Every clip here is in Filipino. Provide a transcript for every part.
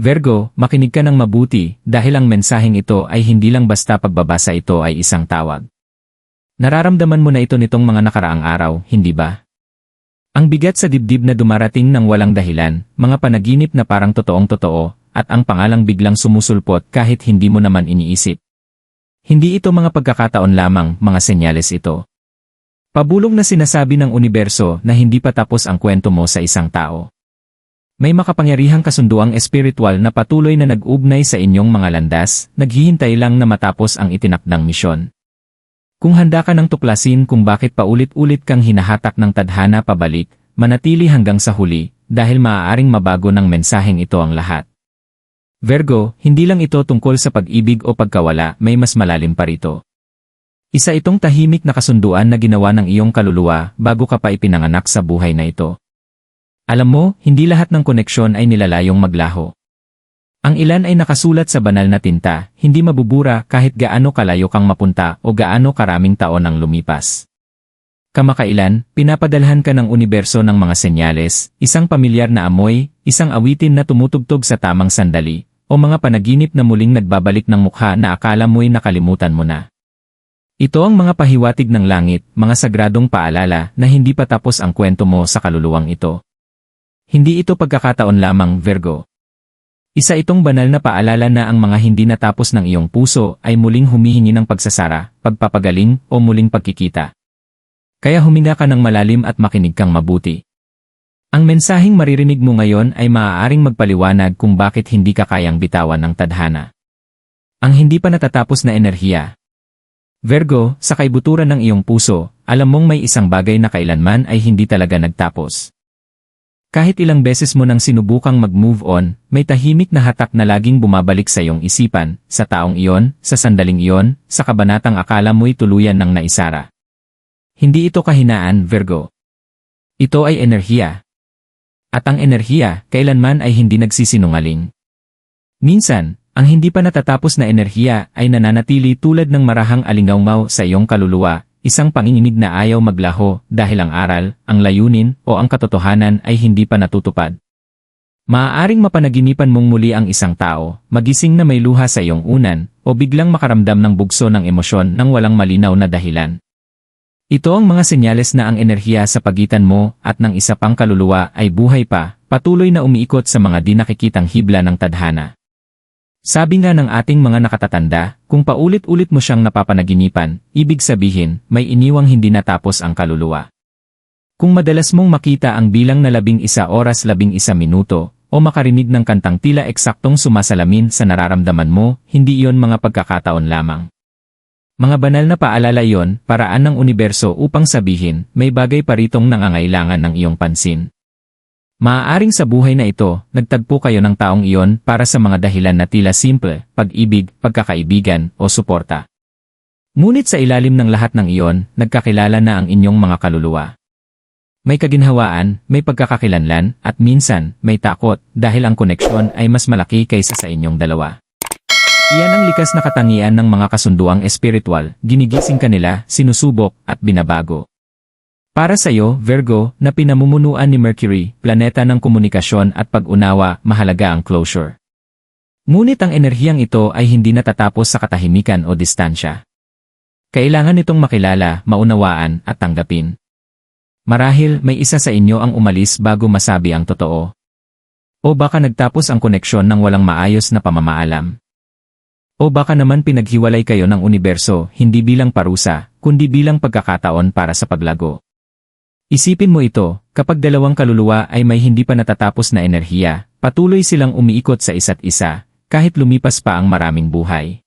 Virgo, makinig ka ng mabuti dahil ang mensaheng ito ay hindi lang basta pagbabasa ito ay isang tawag. Nararamdaman mo na ito nitong mga nakaraang araw, hindi ba? Ang bigat sa dibdib na dumarating ng walang dahilan, mga panaginip na parang totoong totoo, at ang pangalang biglang sumusulpot kahit hindi mo naman iniisip. Hindi ito mga pagkakataon lamang, mga senyales ito. Pabulong na sinasabi ng universo na hindi pa tapos ang kwento mo sa isang tao. May makapangyarihang kasunduang espiritual na patuloy na nag-ugnay sa inyong mga landas, naghihintay lang na matapos ang itinakdang misyon. Kung handa ka ng tuklasin kung bakit paulit-ulit kang hinahatak ng tadhana pabalik, manatili hanggang sa huli, dahil maaaring mabago ng mensaheng ito ang lahat. Virgo, hindi lang ito tungkol sa pag-ibig o pagkawala, may mas malalim pa rito. Isa itong tahimik na kasunduan na ginawa ng iyong kaluluwa bago ka pa ipinanganak sa buhay na ito. Alam mo, hindi lahat ng koneksyon ay nilalayong maglaho. Ang ilan ay nakasulat sa banal na tinta, hindi mabubura kahit gaano kalayo kang mapunta o gaano karaming taon ang lumipas. Kamakailan, pinapadalhan ka ng universo ng mga senyales, isang pamilyar na amoy, isang awitin na tumutugtog sa tamang sandali, o mga panaginip na muling nagbabalik ng mukha na akala mo'y nakalimutan mo na. Ito ang mga pahiwatig ng langit, mga sagradong paalala na hindi pa tapos ang kwento mo sa kaluluwang ito. Hindi ito pagkakataon lamang, Virgo. Isa itong banal na paalala na ang mga hindi natapos ng iyong puso ay muling humihingi ng pagsasara, pagpapagaling o muling pagkikita. Kaya huminga ka ng malalim at makinig kang mabuti. Ang mensaheng maririnig mo ngayon ay maaaring magpaliwanag kung bakit hindi ka kayang bitawan ng tadhana. Ang hindi pa natatapos na enerhiya. Virgo, sa kaibuturan ng iyong puso, alam mong may isang bagay na kailanman ay hindi talaga nagtapos. Kahit ilang beses mo nang sinubukang mag-move on, may tahimik na hatak na laging bumabalik sa iyong isipan, sa taong iyon, sa sandaling iyon, sa kabanatang akala mo'y tuluyan ng naisara. Hindi ito kahinaan, Virgo. Ito ay enerhiya. At ang enerhiya, kailanman ay hindi nagsisinungaling. Minsan, ang hindi pa natatapos na enerhiya ay nananatili tulad ng marahang alingawngaw sa iyong kaluluwa, isang panginginig na ayaw maglaho dahil ang aral, ang layunin, o ang katotohanan ay hindi pa natutupad. Maaaring mapanaginipan mong muli ang isang tao, magising na may luha sa iyong unan, o biglang makaramdam ng bugso ng emosyon nang walang malinaw na dahilan. Ito ang mga senyales na ang enerhiya sa pagitan mo at ng isa pang kaluluwa ay buhay pa, patuloy na umiikot sa mga di nakikitang hibla ng tadhana. Sabi nga ng ating mga nakatatanda, kung paulit-ulit mo siyang napapanaginipan, ibig sabihin, may iniwang hindi natapos ang kaluluwa. Kung madalas mong makita ang bilang na labing isa oras labing isa minuto, o makarinig ng kantang tila eksaktong sumasalamin sa nararamdaman mo, hindi iyon mga pagkakataon lamang. Mga banal na paalala yon, paraan ng universo upang sabihin, may bagay pa ritong nangangailangan ng iyong pansin. Maaaring sa buhay na ito, nagtagpo kayo ng taong iyon para sa mga dahilan na tila simple, pag-ibig, pagkakaibigan, o suporta. Ngunit sa ilalim ng lahat ng iyon, nagkakilala na ang inyong mga kaluluwa. May kaginhawaan, may pagkakakilanlan, at minsan, may takot dahil ang koneksyon ay mas malaki kaysa sa inyong dalawa. Iyan ang likas na katangian ng mga kasunduang espiritual, ginigising kanila, sinusubok, at binabago. Para sa iyo, Virgo, na pinamumunuan ni Mercury, planeta ng komunikasyon at pag-unawa, mahalaga ang closure. Ngunit ang enerhiyang ito ay hindi natatapos sa katahimikan o distansya. Kailangan itong makilala, maunawaan, at tanggapin. Marahil may isa sa inyo ang umalis bago masabi ang totoo. O baka nagtapos ang koneksyon ng walang maayos na pamamaalam. O baka naman pinaghiwalay kayo ng universo hindi bilang parusa, kundi bilang pagkakataon para sa paglago. Isipin mo ito, kapag dalawang kaluluwa ay may hindi pa natatapos na enerhiya, patuloy silang umiikot sa isa't isa, kahit lumipas pa ang maraming buhay.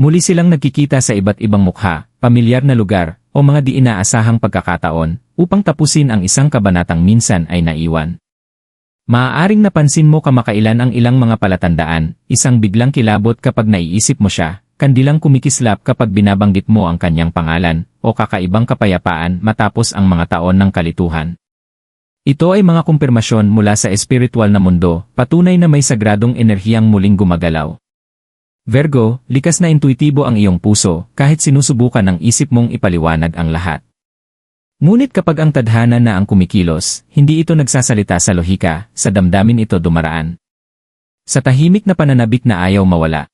Muli silang nagkikita sa iba't ibang mukha, pamilyar na lugar, o mga di inaasahang pagkakataon, upang tapusin ang isang kabanatang minsan ay naiwan. Maaaring napansin mo kamakailan ang ilang mga palatandaan, isang biglang kilabot kapag naiisip mo siya, kandilang kumikislap kapag binabanggit mo ang kanyang pangalan, o kakaibang kapayapaan matapos ang mga taon ng kalituhan. Ito ay mga kumpirmasyon mula sa espiritual na mundo, patunay na may sagradong enerhiyang muling gumagalaw. Virgo, likas na intuitibo ang iyong puso, kahit sinusubukan ng isip mong ipaliwanag ang lahat. Ngunit kapag ang tadhana na ang kumikilos, hindi ito nagsasalita sa lohika, sa damdamin ito dumaraan. Sa tahimik na pananabik na ayaw mawala.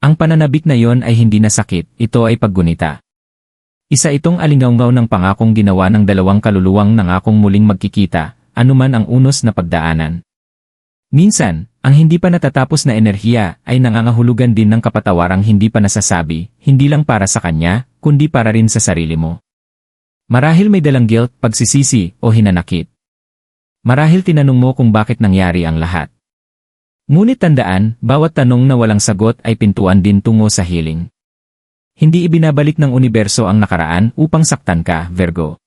Ang pananabik na yon ay hindi na sakit, ito ay paggunita. Isa itong alingaungaw ng pangakong ginawa ng dalawang kaluluwang nangakong muling magkikita, anuman ang unos na pagdaanan. Minsan, ang hindi pa natatapos na enerhiya ay nangangahulugan din ng kapatawarang hindi pa nasasabi, hindi lang para sa kanya, kundi para rin sa sarili mo. Marahil may dalang guilt, pagsisisi, o hinanakit. Marahil tinanong mo kung bakit nangyari ang lahat. Ngunit tandaan, bawat tanong na walang sagot ay pintuan din tungo sa healing. Hindi ibinabalik ng universo ang nakaraan upang saktan ka, Virgo.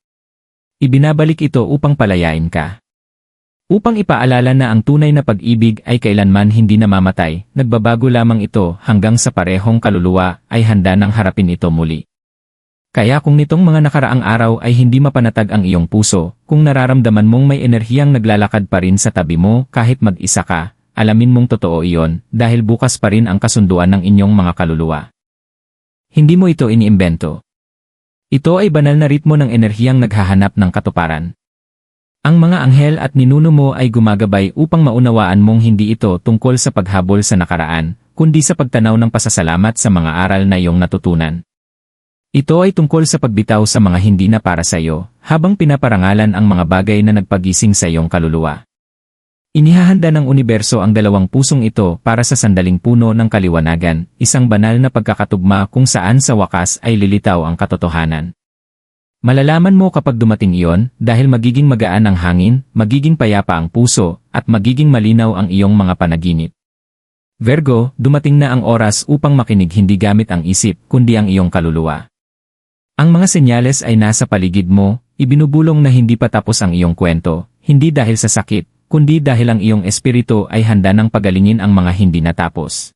Ibinabalik ito upang palayain ka. Upang ipaalala na ang tunay na pag-ibig ay kailanman hindi namamatay, nagbabago lamang ito hanggang sa parehong kaluluwa ay handa ng harapin ito muli. Kaya kung nitong mga nakaraang araw ay hindi mapanatag ang iyong puso, kung nararamdaman mong may enerhiyang naglalakad pa rin sa tabi mo kahit mag-isa ka, alamin mong totoo iyon dahil bukas pa rin ang kasunduan ng inyong mga kaluluwa. Hindi mo ito iniimbento. Ito ay banal na ritmo ng enerhiyang naghahanap ng katuparan. Ang mga anghel at ninuno mo ay gumagabay upang maunawaan mong hindi ito tungkol sa paghabol sa nakaraan, kundi sa pagtanaw ng pasasalamat sa mga aral na iyong natutunan. Ito ay tungkol sa pagbitaw sa mga hindi na para sa iyo, habang pinaparangalan ang mga bagay na nagpagising sa iyong kaluluwa. Inihahanda ng universo ang dalawang pusong ito para sa sandaling puno ng kaliwanagan, isang banal na pagkakatugma kung saan sa wakas ay lilitaw ang katotohanan. Malalaman mo kapag dumating iyon dahil magiging magaan ang hangin, magiging payapa ang puso, at magiging malinaw ang iyong mga panaginip. Virgo, dumating na ang oras upang makinig hindi gamit ang isip kundi ang iyong kaluluwa. Ang mga senyales ay nasa paligid mo, ibinubulong na hindi pa tapos ang iyong kwento, hindi dahil sa sakit, kundi dahil ang iyong espiritu ay handa ng pagalingin ang mga hindi natapos.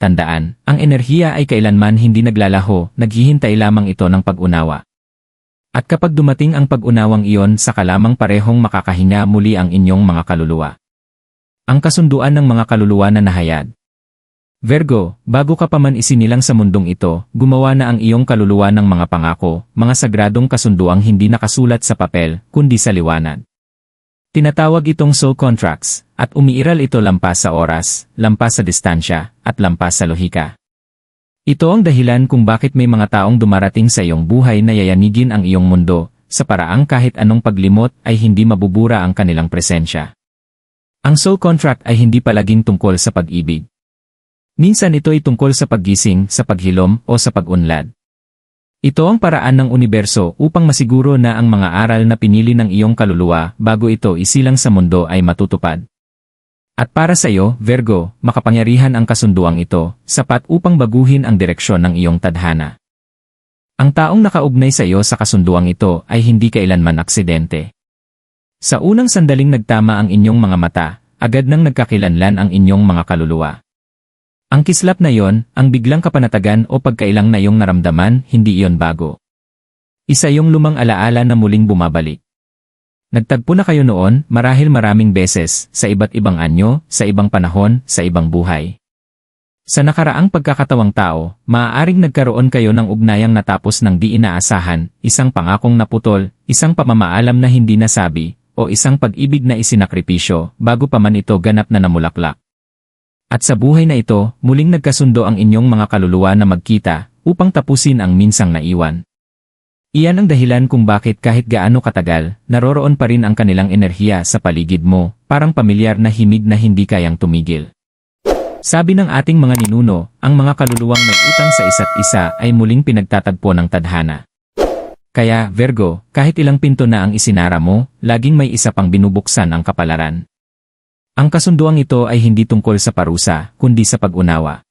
Tandaan, ang enerhiya ay kailanman hindi naglalaho, naghihintay lamang ito ng pag-unawa. At kapag dumating ang pag-unawang iyon sa kalamang parehong makakahinga muli ang inyong mga kaluluwa. Ang kasunduan ng mga kaluluwa na nahayag. Virgo, bago ka pa man isinilang sa mundong ito, gumawa na ang iyong kaluluwa ng mga pangako, mga sagradong kasunduang hindi nakasulat sa papel, kundi sa liwanag. Tinatawag itong soul contracts, at umiiral ito lampas sa oras, lampas sa distansya, at lampas sa lohika. Ito ang dahilan kung bakit may mga taong dumarating sa iyong buhay na yayanigin ang iyong mundo, sa paraang kahit anong paglimot ay hindi mabubura ang kanilang presensya. Ang soul contract ay hindi palaging tungkol sa pag-ibig. Minsan ito ay tungkol sa paggising, sa paghilom, o sa pag-unlad. Ito ang paraan ng universo upang masiguro na ang mga aral na pinili ng iyong kaluluwa bago ito isilang sa mundo ay matutupad. At para sa iyo, Virgo, makapangyarihan ang kasunduang ito, sapat upang baguhin ang direksyon ng iyong tadhana. Ang taong nakaugnay sa iyo sa kasunduang ito ay hindi kailanman aksidente. Sa unang sandaling nagtama ang inyong mga mata, agad nang nagkakilanlan ang inyong mga kaluluwa. Ang kislap na yon, ang biglang kapanatagan o pagkailang na iyong naramdaman, hindi iyon bago. Isa yung lumang alaala na muling bumabalik. Nagtagpo na kayo noon, marahil maraming beses, sa iba't ibang anyo, sa ibang panahon, sa ibang buhay. Sa nakaraang pagkakatawang tao, maaaring nagkaroon kayo ng ugnayang natapos ng di inaasahan, isang pangakong naputol, isang pamamaalam na hindi nasabi, o isang pag-ibig na isinakripisyo, bago pa man ito ganap na namulaklak. At sa buhay na ito, muling nagkasundo ang inyong mga kaluluwa na magkita, upang tapusin ang minsang naiwan. Iyan ang dahilan kung bakit kahit gaano katagal, naroroon pa rin ang kanilang enerhiya sa paligid mo, parang pamilyar na himig na hindi kayang tumigil. Sabi ng ating mga ninuno, ang mga kaluluwang may utang sa isa't isa ay muling pinagtatagpo ng tadhana. Kaya, Virgo, kahit ilang pinto na ang isinara mo, laging may isa pang binubuksan ang kapalaran. Ang kasunduang ito ay hindi tungkol sa parusa, kundi sa pag-unawa.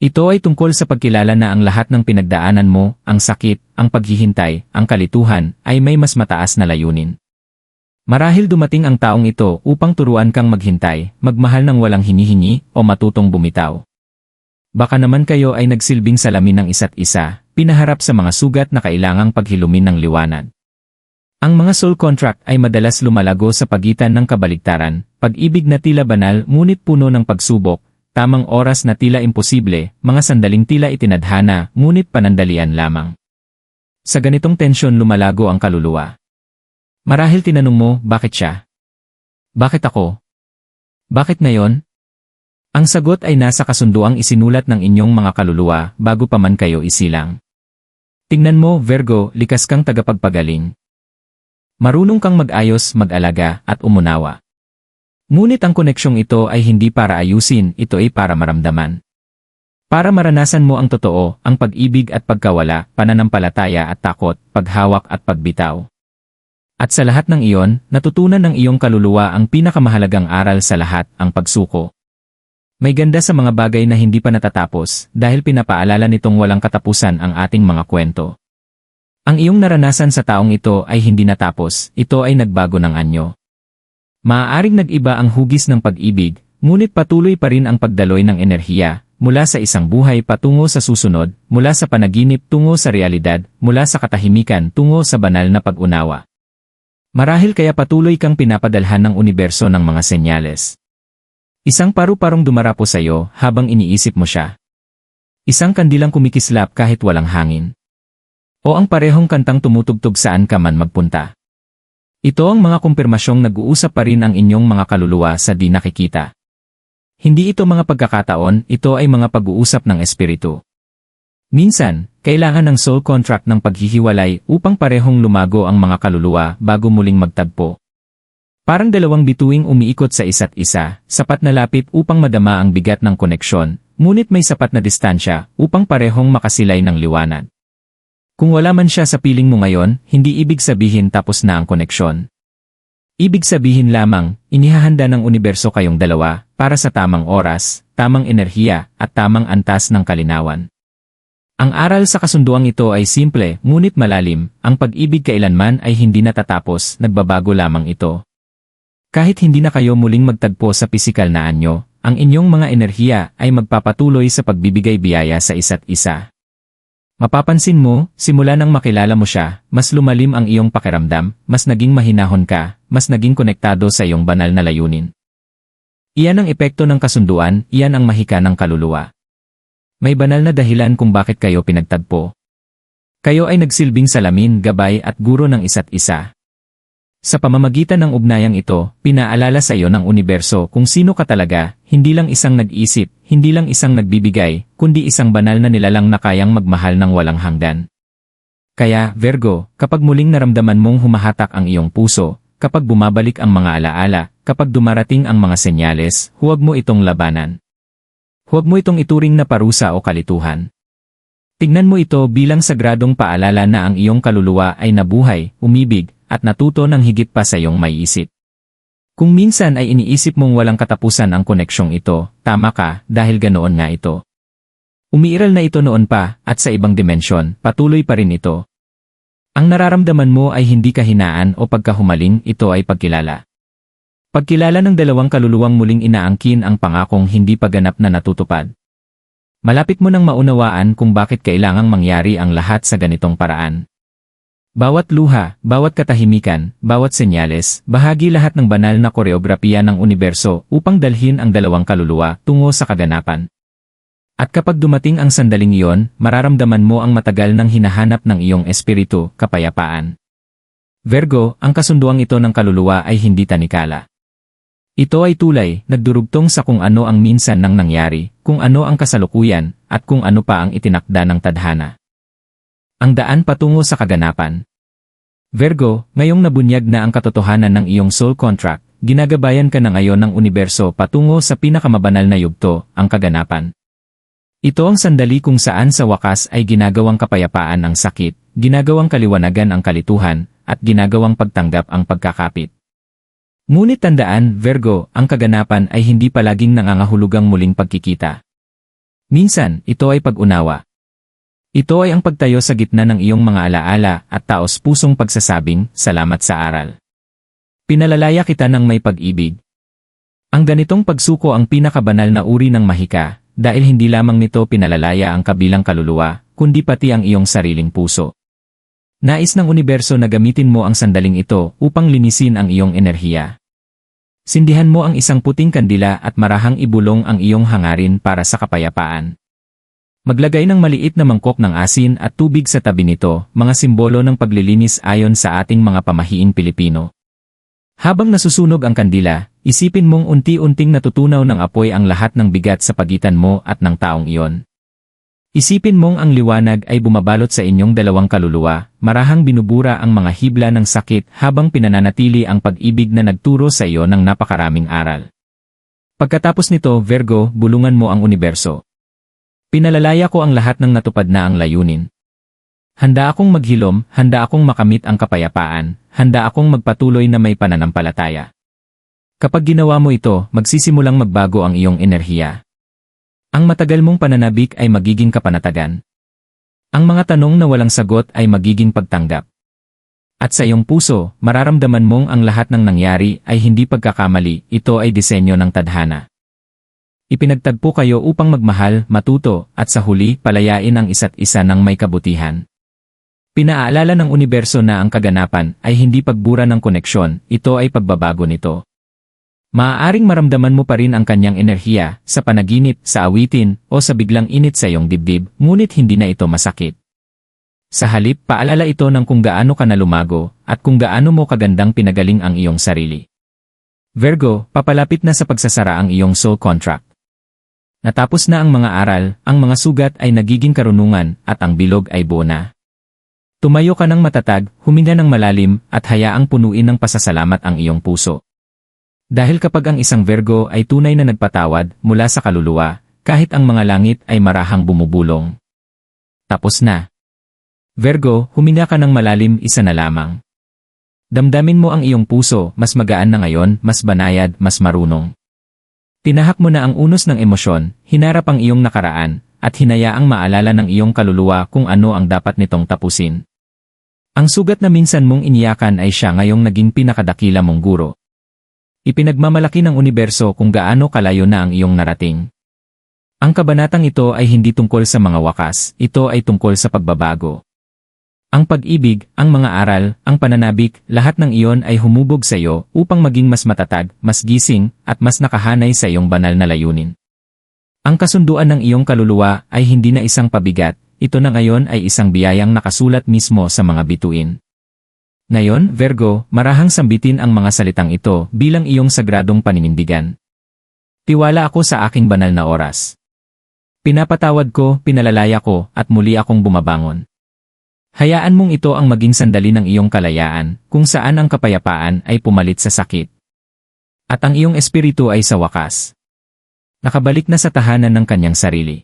Ito ay tungkol sa pagkilala na ang lahat ng pinagdaanan mo, ang sakit, ang paghihintay, ang kalituhan, ay may mas mataas na layunin. Marahil dumating ang taong ito upang turuan kang maghintay, magmahal ng walang hinihingi, o matutong bumitaw. Baka naman kayo ay nagsilbing salamin ng isa't isa, pinaharap sa mga sugat na kailangang paghilumin ng liwanag. Ang mga soul contract ay madalas lumalago sa pagitan ng kabaligtaran, pag-ibig na tila banal ngunit puno ng pagsubok, tamang oras na tila imposible, mga sandaling tila itinadhana, ngunit panandalian lamang. Sa ganitong tensyon lumalago ang kaluluwa. Marahil tinanong mo, bakit siya? Bakit ako? Bakit ngayon? Ang sagot ay nasa kasunduang isinulat ng inyong mga kaluluwa bago pa man kayo isilang. Tingnan mo, Virgo, likas kang tagapagpagaling. Marunong kang mag-ayos, mag-alaga, at umunawa. Ngunit ang koneksyong ito ay hindi para ayusin, ito ay para maramdaman. Para maranasan mo ang totoo, ang pag-ibig at pagkawala, pananampalataya at takot, paghawak at pagbitaw. At sa lahat ng iyon, natutunan ng iyong kaluluwa ang pinakamahalagang aral sa lahat, ang pagsuko. May ganda sa mga bagay na hindi pa natatapos dahil pinapaalala nitong walang katapusan ang ating mga kwento. Ang iyong naranasan sa taong ito ay hindi natapos, ito ay nagbago ng anyo. Maaaring nag-iba ang hugis ng pag-ibig, ngunit patuloy pa rin ang pagdaloy ng enerhiya, mula sa isang buhay patungo sa susunod, mula sa panaginip tungo sa realidad, mula sa katahimikan tungo sa banal na pag-unawa. Marahil kaya patuloy kang pinapadalhan ng universo ng mga senyales. Isang paru-parong dumarapo sa iyo habang iniisip mo siya. Isang kandilang kumikislap kahit walang hangin. O ang parehong kantang tumutugtog saan ka man magpunta. Ito ang mga kumpirmasyong nag-uusap pa rin ang inyong mga kaluluwa sa di nakikita. Hindi ito mga pagkakataon, ito ay mga pag-uusap ng espiritu. Minsan, kailangan ng soul contract ng paghihiwalay upang parehong lumago ang mga kaluluwa bago muling magtagpo. Parang dalawang bituing umiikot sa isa't isa, sapat na lapit upang madama ang bigat ng koneksyon, ngunit may sapat na distansya upang parehong makasilay ng liwanag. Kung wala man siya sa piling mo ngayon, hindi ibig sabihin tapos na ang koneksyon. Ibig sabihin lamang, inihahanda ng universo kayong dalawa para sa tamang oras, tamang enerhiya, at tamang antas ng kalinawan. Ang aral sa kasunduang ito ay simple, ngunit malalim, ang pag-ibig kailanman ay hindi natatapos, nagbabago lamang ito. Kahit hindi na kayo muling magtagpo sa pisikal na anyo, ang inyong mga enerhiya ay magpapatuloy sa pagbibigay biyaya sa isa't isa. Mapapansin mo, simula nang makilala mo siya, mas lumalim ang iyong pakiramdam, mas naging mahinahon ka, mas naging konektado sa iyong banal na layunin. Iyan ang epekto ng kasunduan, iyan ang mahika ng kaluluwa. May banal na dahilan kung bakit kayo pinagtagpo. Kayo ay nagsilbing salamin, gabay at guro ng isa't isa. Sa pamamagitan ng ugnayang ito, pinaalala sa iyo ng universo kung sino ka talaga, hindi lang isang nag-isip, hindi lang isang nagbibigay, kundi isang banal na nilalang na kayang magmahal ng walang hanggan. Kaya, Virgo, kapag muling naramdaman mong humahatak ang iyong puso, kapag bumabalik ang mga alaala, kapag dumarating ang mga senyales, huwag mo itong labanan. Huwag mo itong ituring na parusa o kalituhan. Tignan mo ito bilang sagradong paalala na ang iyong kaluluwa ay nabuhay, umibig, at natuto ng higit pa sa iyong maiisip. Kung minsan ay iniisip mong walang katapusan ang koneksyong ito, tama ka dahil ganoon nga ito. Umiiral na ito noon pa, at sa ibang dimensyon, patuloy pa rin ito. Ang nararamdaman mo ay hindi kahinaan o pagkahumaling, ito ay pagkilala. Pagkilala ng dalawang kaluluwang muling inaangkin ang pangakong hindi paganap na natutupad. Malapit mo nang maunawaan kung bakit kailangang mangyari ang lahat sa ganitong paraan. Bawat luha, bawat katahimikan, bawat senyales, bahagi lahat ng banal na koreografiya ng universo upang dalhin ang dalawang kaluluwa tungo sa kaganapan. At kapag dumating ang sandaling iyon, mararamdaman mo ang matagal nang hinahanap ng iyong espiritu, kapayapaan. Virgo, ang kasunduang ito ng kaluluwa ay hindi tanikala. Ito ay tulay, nagdurugtong sa kung ano ang minsan nang nangyari, kung ano ang kasalukuyan, at kung ano pa ang itinakda ng tadhana. Ang daan patungo sa kaganapan. Virgo, ngayong nabunyag na ang katotohanan ng iyong soul contract, ginagabayan ka na ngayon ng universo patungo sa pinakamabanal na yugto, ang kaganapan. Ito ang sandali kung saan sa wakas ay ginagawang kapayapaan ang sakit, ginagawang kaliwanagan ang kalituhan, at ginagawang pagtanggap ang pagkakapit. Ngunit tandaan, Virgo, ang kaganapan ay hindi palaging nangangahulugang muling pagkikita. Minsan, ito ay pag-unawa, ito ay ang pagtayo sa gitna ng iyong mga alaala at taos pusong pagsasabing, salamat sa aral. Pinalalaya kita ng may pag-ibig. Ang ganitong pagsuko ang pinakabanal na uri ng mahika, dahil hindi lamang nito pinalalaya ang kabilang kaluluwa, kundi pati ang iyong sariling puso. Nais ng universo na gamitin mo ang sandaling ito upang linisin ang iyong enerhiya. Sindihan mo ang isang puting kandila at marahang ibulong ang iyong hangarin para sa kapayapaan. Maglagay ng maliit na mangkok ng asin at tubig sa tabi nito, mga simbolo ng paglilinis ayon sa ating mga pamahiing Pilipino. Habang nasusunog ang kandila, isipin mong unti-unting natutunaw ng apoy ang lahat ng bigat sa pagitan mo at ng taong iyon. Isipin mong ang liwanag ay bumabalot sa inyong dalawang kaluluwa, marahang binubura ang mga hibla ng sakit habang pinananatili ang pag-ibig na nagturo sa iyo ng napakaraming aral. Pagkatapos nito, Virgo, bulungan mo ang universo. Pinalalaya ko ang lahat ng natupad na ang layunin. Handa akong maghilom, handa akong makamit ang kapayapaan, handa akong magpatuloy na may pananampalataya. Kapag ginawa mo ito, magsisimulang magbago ang iyong enerhiya. Ang matagal mong pananabik ay magiging kapanatagan. Ang mga tanong na walang sagot ay magiging pagtanggap. At sa iyong puso, mararamdaman mong ang lahat ng nangyari ay hindi pagkakamali, ito ay disenyo ng tadhana. Ipinagtagpo kayo upang magmahal, matuto, at sa huli, palayain ang isa't isa ng may kabutihan. Pinaalala ng universo na ang kaganapan ay hindi pagbura ng koneksyon, ito ay pagbabago nito. Maaaring maramdaman mo pa rin ang kanyang enerhiya sa panaginip, sa awitin, o sa biglang init sa iyong dibdib, ngunit hindi na ito masakit. Sa halip, paalala ito ng kung gaano ka na lumago at kung gaano mo kagandang pinagaling ang iyong sarili. Virgo, papalapit na sa pagsasara ang iyong soul contract. Natapos na ang mga aral, ang mga sugat ay nagiging karunungan at ang bilog ay buo na. Tumayo ka ng matatag, huminga ng malalim, at hayaang punuin ng pasasalamat ang iyong puso. Dahil kapag ang isang Virgo ay tunay na nagpatawad mula sa kaluluwa, kahit ang mga langit ay marahang bumubulong. Tapos na. Virgo, huminga ka ng malalim isa na lamang. Damdamin mo ang iyong puso, mas magaan na ngayon, mas banayad, mas marunong. Tinahak mo na ang unos ng emosyon, hinarap ang iyong nakaraan, at hinayaang maalala ng iyong kaluluwa kung ano ang dapat nitong tapusin. Ang sugat na minsan mong iniyakan ay siya ngayong naging pinakadakila mong guro. Ipinagmamalaki ng universo kung gaano kalayo na ang iyong narating. Ang kabanatang ito ay hindi tungkol sa mga wakas, ito ay tungkol sa pagbabago. Ang pag-ibig, ang mga aral, ang pananabik, lahat ng iyon ay humubog sa iyo upang maging mas matatag, mas gising, at mas nakahanay sa iyong banal na layunin. Ang kasunduan ng iyong kaluluwa ay hindi na isang pabigat, ito na ngayon ay isang biyayang nakasulat mismo sa mga bituin. Ngayon, Virgo, marahang sambitin ang mga salitang ito bilang iyong sagradong paninindigan. Tiwala ako sa aking banal na oras. Pinapatawad ko, pinalalaya ko, at muli akong bumabangon. Hayaan mong ito ang maging sandali ng iyong kalayaan, kung saan ang kapayapaan ay pumalit sa sakit. At ang iyong espiritu ay sa wakas. Nakabalik na sa tahanan ng kanyang sarili.